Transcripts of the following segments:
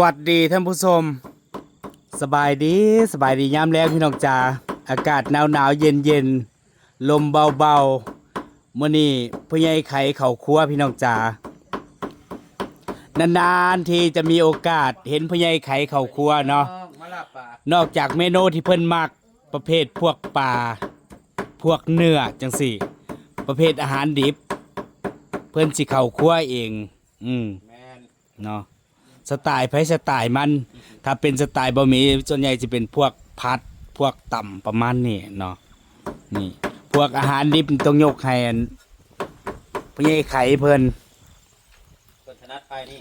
วัสดีท่านผู้ชม สบายดีสบายดียามแรงพี่น้องจ๋าอากาศหนาวหนาวเย็นเย็นลมเบาเบาๆมื่อนี้พ่อใหญ่ไข่เข่าครัวพี่น้องจ๋านานๆทีจะมีโอกาสเห็นพ่อใหญ่ไข่เข่าครัวเนาะมาลาป่านอกจากเมนูที่เพิ่นมักประเภทพวกปลาพวกเนื้อจังสี่ ประเภทอาหารดิบ เพิ่นสิเข้าครัวเอง อืมแมนเนาะ สไตล์ไผสไตล์มัน ถ้าเป็นสไตล์บะหมี่ส่วนใหญ่จะเป็นพวกพัด พวกต่ำประมาณนี้เนาะนี่พวกอาหารดิบต้องยกให้อันพ่อใหญ่ไข่เพิ่นคนชนะไปนี่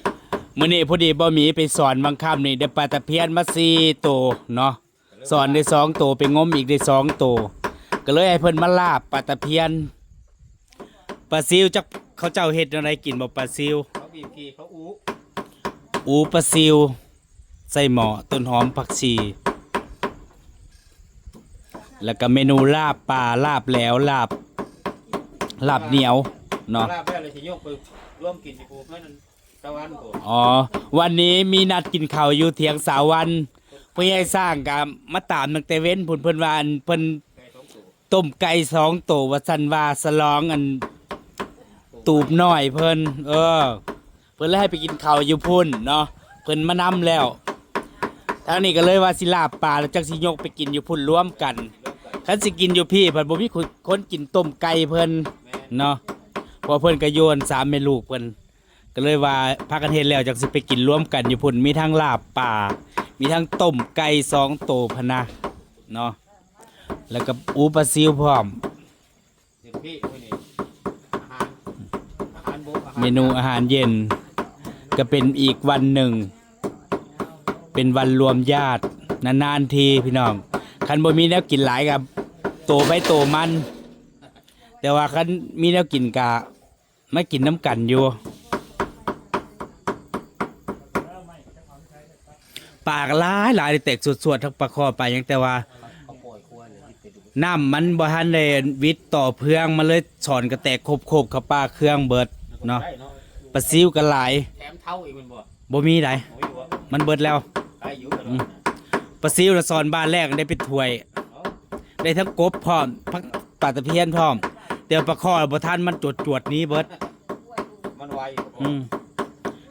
มื้อนี้พอดีบะหมี่ไปสอนบางค่ำนี่ได้ปลาตะเพียนมา4ตัวเนาะสอนได้2ตัวไปงมอีกได้2ตัวก็เลยให้เพิ่นมาลาบปลาตะเพียนปลาซิวจักเขาเจ้าเฮ็ดอะไรกินบ่ปลาซิวเขาบีบขี่เขาอู้ อูปลาซิว ใส่หมอต้นหอมผักชี แล้วก็เมนูลาบปลาลาบแหล้วลาบลาบเหนียวเนาะลาบแล้วเลยสิโยกไปร่วมกินสิกูเพื่อนตะวันกูอ๋อวันนี้มีนัดกินข้าวอยู่เถียงสาววันพ่อใหญ่สร้างกับมาตามตั้งแต่เว้นพุ่นเพิ่นว่าอันเพิ่นไก่สองตัวต้มไก่สองตัวว่าสันว่าสลองอันตูบน้อยเพิ่นเออ เพิ่นเลยให้ไปกินข้าวอยู่พุ่นเนาะเพิ่นมานำแล้วทางนี้ก็เลยว่าสิลาบปลาแล้วจักสิยกไปกินอยู่พุ่นร่วมกันคันสิกินอยู่พี่เพิ่นบ่มีคนกินต้มไก่เพิ่นแมนเนาะเพอเพิ่นก็โยนสามแม่ลูกเพิ่นก็เลยว่าพากันเฮ็ดแล้วจักสิไปกินร่วมกันอยู่พุ่นมีทั้งลาบป่ามีทั้งต้มไก่สองโตวพะนะเนาะแล้วก็อูปลาซิวพร้อมเดี๋ยวพี่มื้อนี้อาหารอาหารโบกอาหารเมนูอาหารเย็น ก็เป็นอีกวันหนึ่ง เป็นวันรวมญาติ นานๆทีพี่น้อง คันบ่มีแนวกินหลายกับโตไปโตมัน แต่ว่าคันมีแนวกินกะไม่กินน้ำกันอยู่ปากหลายหลายแตกสวดๆทั้งปลาคอไปยังแต่ว่าน้ำมันบ่ทันได้วิทย์ต่อเพื่องมันเลยสอนกระแตกคบๆเข้าปากเครื่องเบิดเนาะได้เนาะ ปลาซิวก็หลายแถมเท่าอีกมันบ่บ่มีไดโอ้ยบ่มันเบิดแล้วไก่อยู่กันอืเนาะมปลาซิวน่ะสอนบ้านแรกได้เป็นถ้วยเนาะได้ทั้งกบพร้อมพักปลาตะเพียนพร้อมแต่ว่าปลาคอบ่ทันมันจวดๆหนี้เบิด มันไวอยู่อืม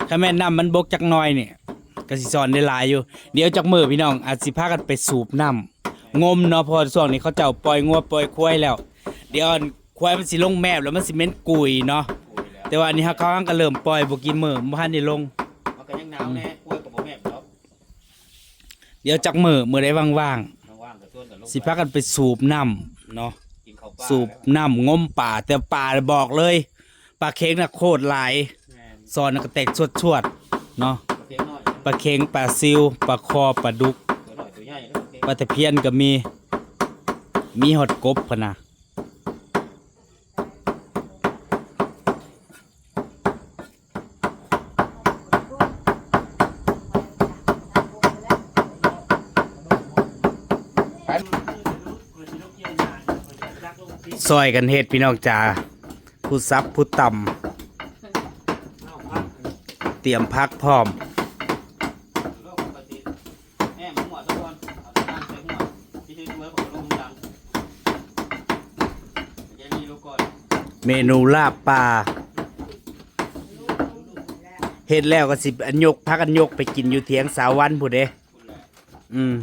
ถ้าแม่นน้ำมันบกจักหน่อยเนี่ยก็สิสอนได้หลายอยู่ เดี๋ยวจักมือพี่น้องอาจสิพากันไปสูบน้ำงมเนาะเพอช่วงนี้เขาเจ้าปล่อยงัวปล่อยควายแล้ว เดี๋ยวอันควายมันสิลงแมบแล้วมันสิเหม็นกุยเนาะโอ้ย แล้วแต่ว่าอันนี้เขาเขาก็เริ่มปล่อยบ่กินมือบ่ทันได้ลง มันก็ยังหนาวแน่กล้วยกับบ่แม่นเนาะเดี๋ยวจักมือมือได้ว่างว่างๆก็ชวนกันลงๆสิพากันไปสูบน้ำเนาะ กินข้าวปลาสูบน้ำงมป่าแต่ป่าบอกเลยปลาเค็งน่ะโคตรหลายแม่นซอนน่ะก็แตกชวดๆเนาะประเภทน้อยปลาเค็งปลาซิวปลาคอปลาดุกตัวน้อยตัวใหญ่เนาะโอเคปลาตะเพียนก็มี มีหอดกบพะนะ ซอยกันเฮ็ดพี่น้องจ๋าผู้ซับผู้ต่ำเตรียมพักพร้อมเมนูลาบปลาเฮ็ดแล้วก็สิอันยกพักอันยกไปกินอยู่เถียงสาววันผู้เด้คุณแหละอืม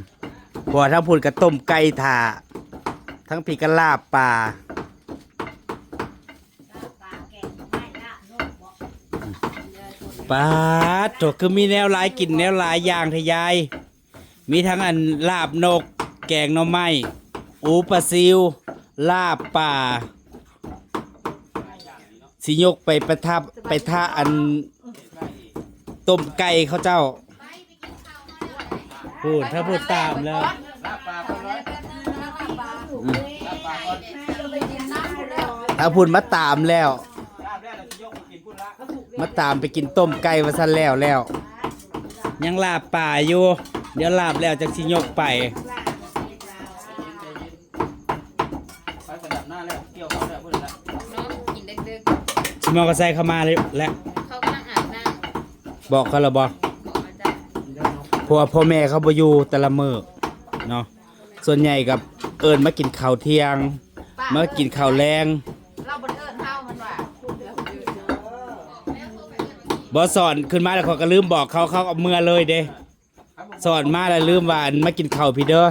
พอทั้งพูดกระต้มไก่ถาทั้งปีกระลาบปลา ปลาโถคือมีแนวหลายกินแนวหลายอย่างทยาย มีทั้งอันลาบนก แกงหน่อไม้อูปลาซิว ลาบป่า สิยกไปประทับไปท่าอันต้มไก่เขาเจ้า พูดถ้าพูดตามแล้วลาบปลาคนร้อยลาบปลาก่อนถ้าพูดมาตามแล้ว มาตามไปกินต้มไก่มาสั้นแล้วแล้ว ยังลาบป่าอยู่ เดี๋ยวลาบแล้วจากสิยกไปใจเย็นไปประดับหน้าแล้วเกี่ยวเข้าแล้วพุ่นละน้องกินดึกชิมอก็ใส่เข้ามาเลยและๆเขากำลังอาบน้บอกเขาและบอกำบอกมาจ้ะอเพราะว่าพ่อแม่เขาบ่อยู่แต่ละมื้อเนาะส่วนใหญ่กับเอิญมากินข้าวเที่ยง มากินข้าวแรง เราบนเอิญเฮามันว่า บ่สอนขึ้นมาแล้วเขาก็ลืมบอกเขาเขาเอาเมื่อเลยเด้สอนมาแล้วลืมว่าอันมากินข้าวพี่เด้อ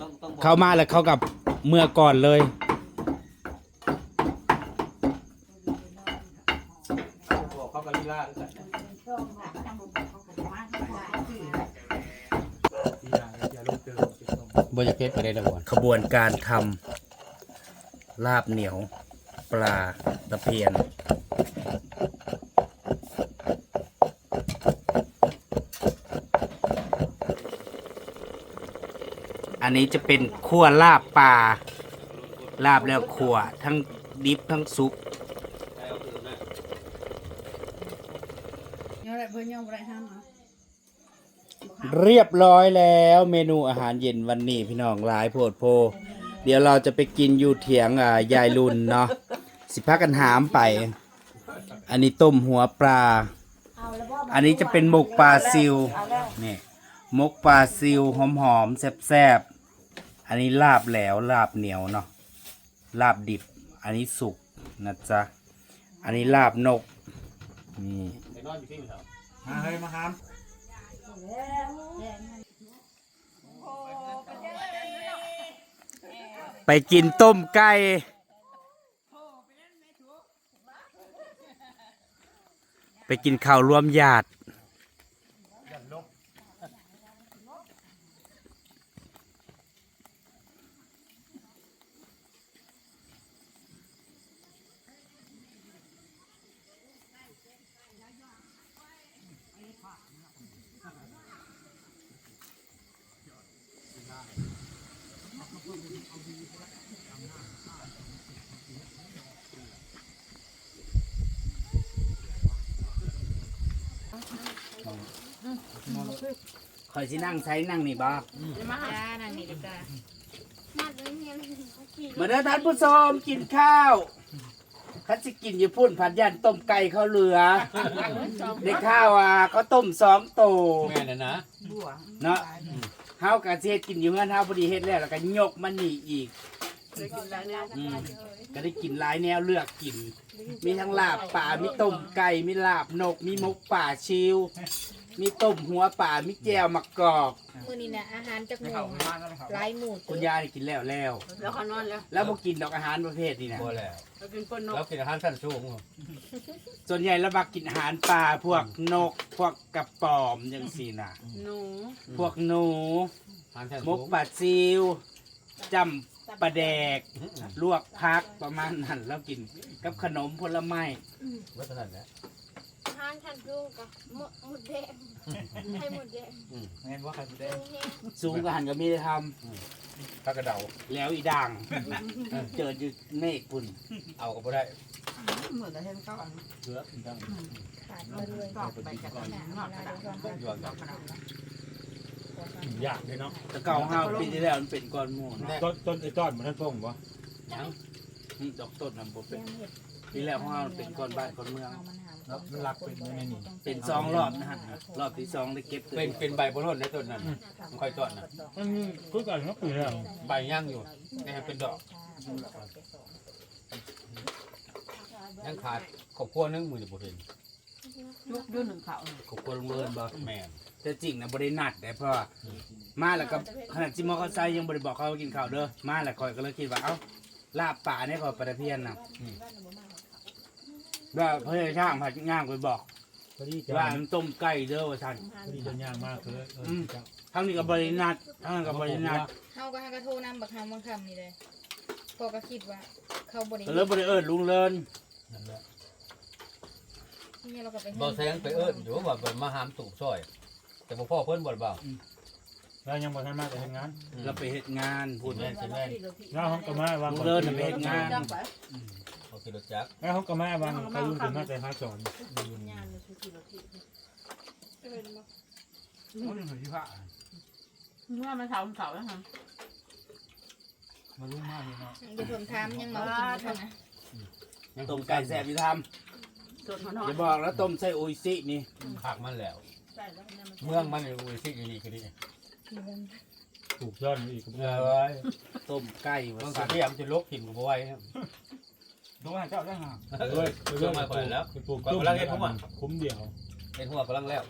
ต้องต้องบอกเข้ามาแล้วเขากับเมื่อก่อนเลยบอกเขากะลีลาด้วยกันบ่จะเก็บไปได้ดอกบ่ขบวนการทำลาบเหนียว ปลาตะเพียน นนี้จะเป็นขั้วลาบปลาลาบแล้วขั่วทั้งดิบทั้งซุปได้เอาคืนนะยังไรเพิ่นยังไรห้ามอะเรียบร้อยแล้วเมนูอาหารเย็นวันนี้พี่น้องหลายโพดโพ เดี๋ยวเราจะไปกินอยู่เถียงอ่ายายรุนเนาะสิพักกันหามไป อันนี้ต้มหัวปลา อันนี้จะเป็นหมกปลาซิวนี่หมกปลาซิวหอมๆแซ่บๆ อันนี้ลาบแหลวลาบเหนียวเนาะลาบดิบ อันนี้สุกนะจ๊ะ อันนี้ลาบนก นี่ไปนอนอยู่ที่มันเถอะมาเฮ้ยมาหามไปกินต้มไก่ไปกินข้าวรวมญาติ คอยสินั่งใช้นั่งนี่บ่มาหานั่นนี่ดีกว่ามาเด้อท่านผู้ชมกินข้าวคันสิกินอยู่พุ่นผัดยันต้มไก่ข้าวเหลือได้ข้าวอะเขาต้มสองโตแม่น่ะนะเนาะเฮากะสิเฮ็ดกินอยู่เฮือนเฮาพอดีเฮ็ดแล้วแล้วก็ยกมันนี่อีกอืมก็ได้กินหลายแนวเลือกกิน มีทั้งลาบป่ามีต้มไก่มีลาบนกมีหมกป่าชิว มีต้มหัวป่ามีแจ่วมะกอก มื้อนี้น่ะอาหารจักหมู่หลายหมู่คุณยายนี่กินแล้วแล้ว แล้วเขานอนแล้วแล้วบ่กินดอกอาหารประเภทนี้นะบ่แล้วเราเป็นคนนแล้กวกินอาหารสั้นสูงส่วนใหญ่แล้วมักกินอาหารป่าพวกนก พวกกระป๋อมจังซี่น่ะ หนูพวกหนูอาหารสั้นมสูกงปลาซิวจำปลาแดก ลวกพักประมาณนั้นแล้วกินกับขนมผลไม้ว่าเท่านั้นแหละทานทันดุงกับหมดหมดแดงให้หมดแดงแม่นว่าใครสิได้ดูแห้งสูงก็หันก็มีได้ทถ้ากระเดาำแล้วอีด่าง เจออยู่เมฆปุ่นเอาก็บ่ได้เหมือนจะเห็นเขาอันเหลือกินทั้งขาดมาเลยตอกไปจากนั้นนอกกระดาษยวงกันยากเลยเนาะแต่เก่าห้าปีที่แล้วมันเป็นก้อนหมูเนาะต้นต้นไอ้ต้อนมันท่านส่งบ่ยังนี่ดอกต้นนำบ่เป็น ปีแล้วห้ามันเป็นก้อนบ้านก้อนเมือง แล้วมันรักเป็นในนี่เป็นสองรอบนะฮะรอบที่สองได้เก็บตัวเป็นเป็นใบบ่ร่นในต้นนั้นมันค่อยต้นน่ะมันคือกันก็คือแล้วใบย่างอยู่นี่ให้เป็นดอกยังขาดครอบครัวหนึงมือจะบ่เห็นยุกยุ่นหนึ่งเขาขอบคุณลุงเลินบ่แม่นแต่จริงนะบรินัดแต่เพราะว่ามาแล้วก็ขนาดจิมอเขาใส่ยังบริบอกเขากินข้าวเด้อมาแล้วคอยก็เลยคิดว่าเอ้าลาบป่าเนี่ยขอประเพียนนะ ว่าเพื่อช่างผัดง่างไปบอกพอดีจะว่ามันต้มไก่เด้อว่าท่านพอดีจะย่างมากคือเออจะทั้งนี้ก็บรินัดทั้งนั้นก็บรินัดเฮาก็หากระโทรนำบักคำบางคำนี่เลยพอก็คิดว่า เขาบริก็เลยบริเอิญลุงเลินนั่นแหละเนี่ยเราก็ไปบ่แซงไปเอิ้นอยู่ว่าบ่มาหามตูกซอย แต่บ่พ่อเพิ่นบ่เบาแล้วยังบ่ทันมากแต่ทำงานเราไปเหตุงานพูดแม่นสิแม่นแล้วห้องก็มาวางลุงเลินน่ะไปเหตุงานเขาขี่รถจักรแล้วห้องก็มาวางเขายุ่งถึงมาแต่หาสอนเมื่อมันเสาเสาแล้วฮะมารู้มากเลยเนาะเดี๋ยวผมถามยังมากินอยู่เท่านะต้มไก่แซ่บอยู่ทสดหอำนอย่าบอกแล้วต้มใส่โอยซินี่คักมันแล้ว ใส่แล้วเนี่ยมันเมืองมันอยู่ที่นี่ก็ดีถูกย้อนอีกเอไว้ต้มไก่เมืว่าองซั่นที่ยามจะลกถิ่นกูบ่ไหว ดูให้เจ้าได้ห่าด้วยด้วยมาก่อนแล้วปลูกก่อนเวลาเฮ็ดผมอะคุ้มเดียวเป็นหัวกำลังแล้ว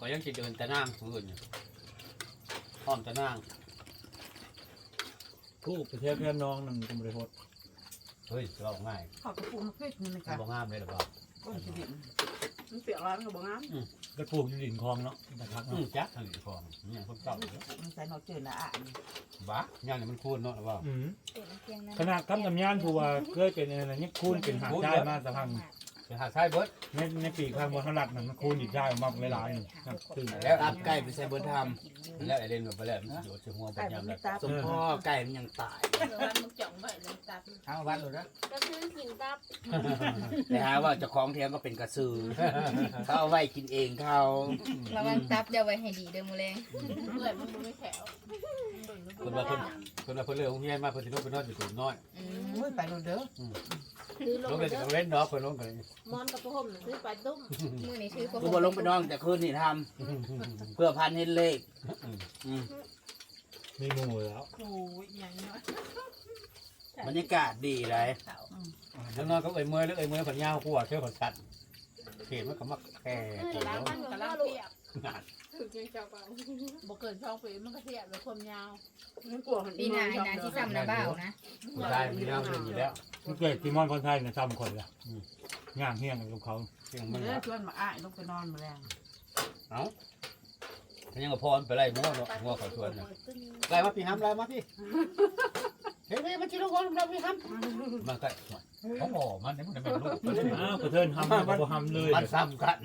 ก็ยังจะเดินแต่นางผู้อื่นอยู่พร้อมแต่นางกูไปเที่ยวเพื่อนน้องหนึ่งกุมบริโภคเฮ้ยเราง่ายขอกระปุกมาพริกนี่นะมันคะบ่งามเลยหรือเปล่าก้นสิบินมันเปียกร้อนกับบ่งาม ไปปลูกอยู่ดินคลองเนาะนะครับอืมจักทางนี้ฟองเนี่ยคนเก่ามันใส่หนอเจือนะอะบ้าย่างนี่มันคูนเนาะหรือเปล่า อืมเป็นเพียงนั้นขนาดคำตำยานผู้ว่าเคยเป็นอะไรนี่คูณเป็นหาได้มาสักพัก ไปหาชายเบิดในในปีข้างบนขนาดนั้นมันคูณอีกได้มากหลายๆนี่ครับซึ่งแล้วตับไก่ไปใส่เบิดทแล้วไอ้เล่นแบบไปแล้วมันอยู่ที่หัวบ่ไก่ยามมันแล้ไม่วตับำสมพ่อไก่มันยังตายเดี๋ยวมันจ่องไว้เลยตับทางวัดเลยนะก็คือกินตับแต่หาว่าเจ้าของเทียมก็เป็นกระสือเขาเอาไว้กินเองเขาระวังตับเดี๋ยวไว้ให้ดีเด้อมื้อแรงเมื่อยมันบ่ไม่แขวคนว่าคนคนว่าเพิ่นเลือกโรงเรียนมาเพิ่นสิลงไปนอนอยู่ตุ่มน้อย อืม โอ้ยไปโดนเด้อ คือลลงงไปไปเด้อเล่นเนาะเพิ่นลงไปมอนกับพระห่มน่ะคือไปตุ้มมื้อนี้ถือกูบ่ลงไปนอนแต่คืนนี่ทำเพื่อพันเห็นเลขอืมมีหมูแล้วโอ้ยอย่างนี้บรรยากาศดีเลยแล้วนอนก็เอ้ยเมื่อยแล้วเอ้ยเมื่อยเพิ่นยาวกว่าเท่าเพิ่นตัดเห็นมันก็มักแค่เออเกี่ยวล้างมันกำกำลัลังงเปีเปี ยยกกถึงจะเจ้าเปล่าบ่เกินช่องปีมันก็เทียบเลยความยาวมันกลัวมันปีหน้าให้นาสิซ้ำนะบ่าวนะผู้ชายมีแนวเรื่องอยู่แล้วมันเกิดที่มอนคนไทยเนี่ยซ้ำคนละย่างเฮี้ยงกับเขาเรื่องมันเด้อชวนมาอ้ายลงไปนอนมื้อแรงเอ้ามันยังก็พอไปไล่มั่วเนาะมั่วเขาชวนน่ะไล่มาพี่ห้ำไล่มาพี่เฮ้ยมันจิลงคนเราพี่ห้ำมันก็ เขาบอกมันเนี่ยมันเป็นลูกมันเนี่ยอ้าวกระเทินทำกับบ่ทำเลยมันซ้ำกัน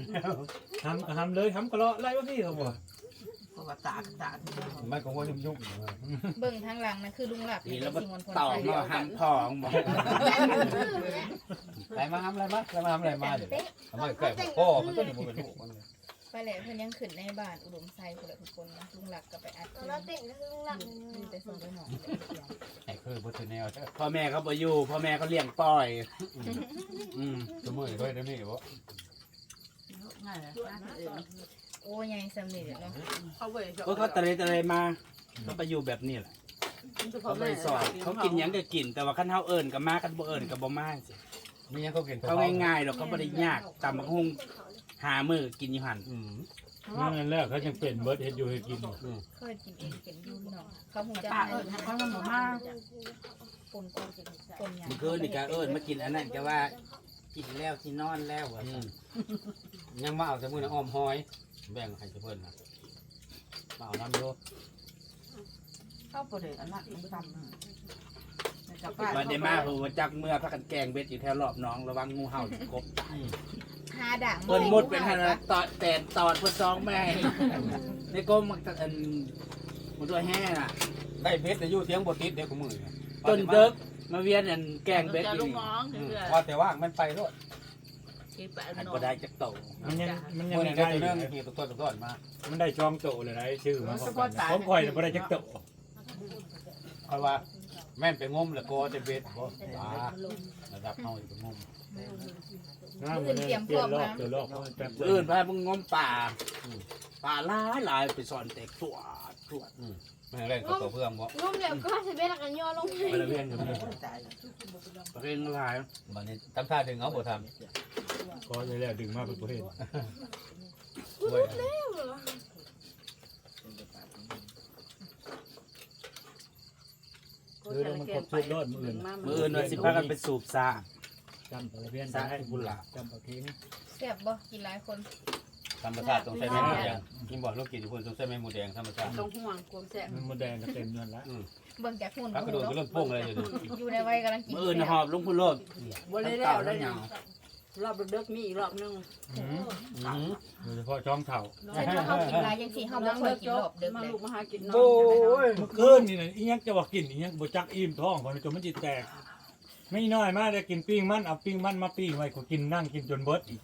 ทำก็ทำเลยทำก็เลาะไล่ว่าพี่เขาบอกเพราะว่าตากตากมันก็ว่ายุ่งยุ่งเบิ่งทางหลังนะคือลุงหลับนี่แล้วสิมันงวนพลต่อไทยมาหันทองบอกไล่มาห้ำไล่มาไล่มาห้ำไล่มาเดี๋ยวทำไมแก่พ่อมันก็อยู่บนลูกมัน ไปแล้วเพิ่นยังขึ้นในบ้านอุดมไซพุ่นละทุกคนนะลุงหลับก็ไปอัดคืนเราเต็งก็คือลุงหลังมีแต่ส่งไปหมอไอ้คือบทแนวใช่พ่อแม่เขาบ่อยู่พ่อแม่เขาเลี้ยงปล่อย อืมสมมติด้วยนะนี่บ่ง่ายเลยน่าจะเองโอ้ยใหญ่สำนีเนาะเขาเว้ยเออเขาตะเลยตะเลยมาเขาไปอยู่แบบนี้แหละเขาไปสอนเขากินหยังก็กิน แต่ว่าคันเฮาเอิ้นก็มาคันบ่เอิ้นก็บ่มาสิมียังเขากินเขาง่ายๆดอกเขาบ่ได้ยากตำบักหุ่ง หามื้อกินอยู่หั่นอืมนั่นแหละเขายังเป็นเบิร์ดเฮ็ดอยู่ให้กินอยู่เคยกินเองเป็นอยู่เนาะเขาคงจะตาเอิญเขามันมาปนก้อนกินปนหยังเมื่อคืนนี่ก็เอิ้นมากินอันนั้นก็ว่ากินแล้วสินอนแล้วว่าอืซั่มนยังมาเอาแต่มือนะอ้อมหอย แบ่งให้เพื่อนนะมาเอาน้ำโยเข้าประเด็นอันนั้นมันทำวันได้มาผู้ว่าจักเมื่อพากันแกงเบ็ดอยู่แถวรอบหน้องระวังงูเห่าสิกบตาย หาด่างเพิ่นมุดเป็นหั่นน่ะตอดแตนตอดเพิ่นซองแม่ให้ในกรมมันอันมันตัวแห้น่ะ ได้เบ็ดแต่อยู่เทียงบติดเด็กของมือต้นเดิกมาเวียนอันแกงเบ็ดจะอลูยู่กนี่น้องเพื่อว่าแต่ว่างมันไปรถคิดไปอันนอบ่นได้จักโตมันยังมันยังมือไม่นี่ได้ได้ตัวนึงขี่ตัวต้นตัวต้นมามันได้ช่องโตเลยนะชื่อมันผมคอยไม่ได้จักโตคอยว่าแม่นไปงมแล้วก็จะเบ็ดบ่ตาระดับเฮาไปงม น้ำมันเปลี่ยนรอบตัวรอบแป๊บอื่นพามึงงมป่าป่าหลายหลายไปสอนแตกตัวตัว แม่งแรงตัวเพื่อนบ่งมเดี๋ยวก็จะเป็นกันย่อลงไปละเวียนอยู่นี่ประเภทหลายบัดนี้ทำท่าดึงเอาบ่ทก็เลยแล้วดึงมาเป็นประเภทำด้วยคือมันครบชุดรอดมืออื่นมื้ออื่นว่าสิพากันไปสูบซา จำประเภทได้บุญหลาจำประเภทแซ่บบ่กินหลายคนธรรมชาติต้องใช้แม่หมูแดงกินบ่ลูกกินทุกคนต้องใช้แม่หมูแดงธรรมชาติตรงห่วงความแสบมันมดแดงก็เต็มเงินแล้วเบิ่งจากหุ่นพักกระโดดก็เริ่มโป้งเลยอยู่อยู่ในวัยกำลังกินมื้ออื่นหอบลงพุ่นโลดบริแล้วแล้วเนี่ยรอบเด็กมีอีกรอบนึงโดยเฉพาะช่องเถ่าเช่นว่าเฮากินหลายจังซี่เฮาบ่ค่อยกินรอบดึกมาเลยลูกมาหากินนอนโอ้ยเมื่อคืนนี่นะอีนักจะว่ากินอีนักบ่จักอิ่มท้องคนจนมันจิตแตก ไม่น้อยมากเลยกินปิ้งมันเอาปิ้งมันมาปิ้งไว้ก็กินนั่งกินจนเบิดอีก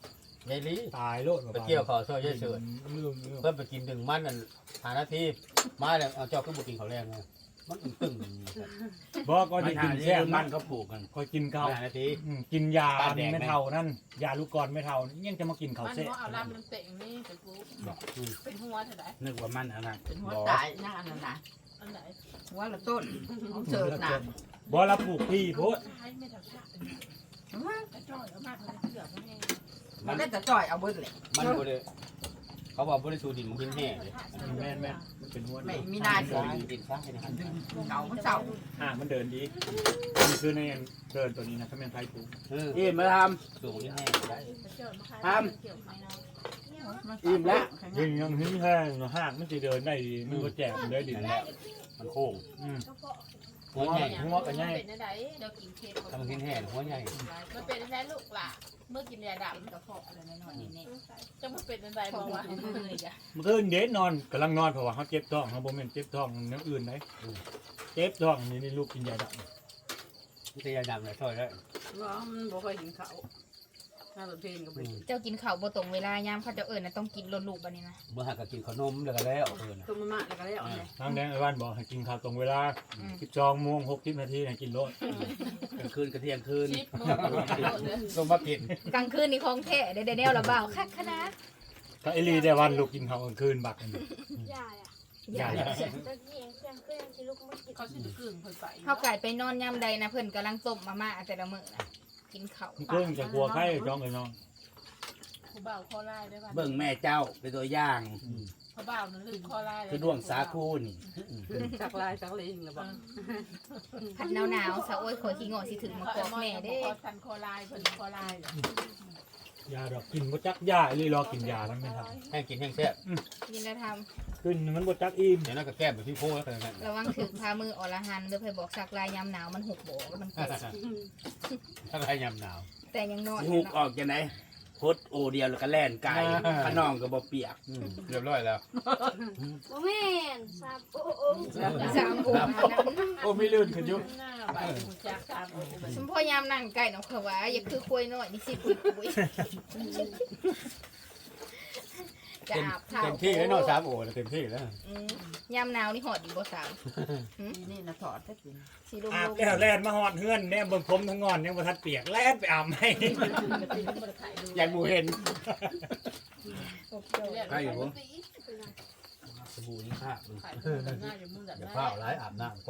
ยายลีตายโลดไปเกี่ยวขอช่วยยายเฉิดลืมลืมเพิ่นไปกินถึงมันนั่นหานาทีมาแล้วเอาเจ้าก็บุกินเขาวแรงไงมันตึงบอกก็มัจะนกิหานที่แซ่บมัมันนเขาปลูกกันก็กินข้าวห้านาทีอืมกินยาตาแดงไหมไม่เท่านั่นยาลูกกรอนไม่เท่ายังจะมากินข้าวมันเซ่เพราะเอาลำมันเต่งนี่แต่กูเป็นหัวเท่าไหร่นึกว่ามันอันนั้นเป็นหัวบ่ตายนั่งอันนั้นนะ อันไหนหัวละต้นของเสิร์ฟนะบ่ละปลูกพี่โพดใช้ไม่เท่าชาติกระจ้อยเอามากเลยเกือบไม่แห้งมันได้แต่จ่อยเอาเบิดเลยมันบ่ได้เขาบอกบ่ได้สูดินมันกินแห้เลยแม่นแม่นมันเป็นหัวไม่ดีมีนายดิสินดินซะให้นะครับเก่ามันเศร้าอ่ามันเดินดีนี่คือในเดินตัวนี้นะถ้าแม่นไทยปลูกเอออิ่มาทำสูงกินแห้งได้กระจ้อยมาขายเกี่ยวไข่เนาะ อิ่มแล้วยิงยังหิ้งแห้งเนาะหากมันสิเดินได้ดีมันก็แจกมันได้ดีนั่นแหละมันโค้งอืมหัวใหญ่หัวกับใหญ่เป็นอะไรเดี๋ยวกินเค้กทำกินแห้หัวใหญ่มันเป็นอะไรลูกล่ะเมื่อกินยาดำกระเพาะอะไรน้อยๆนี่จะมาเป็นอะไรบอกว่ามันก็เด็ดนอนกำลังนอนเพราะว่าเขาเจ็บท้องเขาบ่แม่นเจ็บท้องอย่างอื่นได้เจ็บท้องนี่นี่ลูกกินยาดับมันจะยาดำเลยช่วยได้ว่ามันบ่ค่อยกินข้า วถ้าเป็นเพลงก็ไปกินเจ้ากินข้าวบ่ตรงเวลายามเขาเจะเอิ้นน่ะต้องกินลดลูกบัดนี้นะเมื่อหากกินขนมแล้วก็แล้วเออต้มมาม่าแล้วก็แล้วเนี่ยทางแดงไอ้บ้านบอกให้กินข้าวตรงเวลาอืม12โมง60นาทีให้กินโลดกลางคืนกระเที่ยงคืนชิปมือต้องมากินกลางคืนนี่ของแท้ได้ได้แนวละเบาคักคณะถ้าไอรีได้วันลูกกินข้าวกลางคืนบักอันนี้อย่าอะอย่าตะกี้เองเพื่อนเพื่อนที่ลูกมากินเขาชื่อกึ่งคนไปเฮาไก่ไปนอนยามใดนะเพิ่นกำลังต้มมาม่าแต่ละมื้อนะ กินข้าวมันเพิ่งจะกลัวไข้จ้องไอ้น้องเขาบ่าวคอไล่ได้ป่ะเบิ่งแม่เจ้าเป็นตัวอย่างเขาบ่าวนั่นลืมคอไล่คือดวงสาคูนี่จักลายจักเลงแล้วบ่ผัดหนาวๆสะโอ้ยขอขี้งอสิถึงมากอกแม่เด้คอทันคอไล่เพิ่นคอไล่ยาดอกกินบ่จักยาไอรีรอกินยาทั้งไม่ทแห้งกินแห้งแซ่บกินแล้วทำำ ขึ้นมันบ่จักอิ่มเดี๋ยวนั้นก็แก้มแบบพี่โพ้แล้วกันนั่นระวังถือพามืออรหันต์เด้อเพิ่นบอกสักลายยามหนาวมันหกโบกมันเจ็บถ้าใครยำหนาวแต่ยังนอนหูกออกจังไดพดโอเดียวแล้วก็แล่นไกลขนองก็บ่เปียกเรียบร้อยแล้วโมแม่นสามโอ้โอ้สามโบกมานะโอ้ไม่ลื่นขึ้นอยุหน้าใบหูจักตามสมพ่อยามนั่งใกล้น้องเขาว่าอย่าคือคุยน้อยนี่สิปุยปุย จะอาบเท้าเต็มที่แล้วเนาะสามโอ้เต็มที่แล้วอืมยามหนาวนี่หอดดีบ่สามนี่นะถอดได้กินสีลมอาบลมแล้วแล่นมาหอดเฮือนเนี่ยเบิ่งผมทั้งงอนยังบ่ทันเปียกแล่นไปอาบให้อยากบูเห็นใช่ผมสบู่นี่ค่ะขายหน้าอยู่มึงแบบอย่าหน้าเฝ้าร้ายอาบน้ำ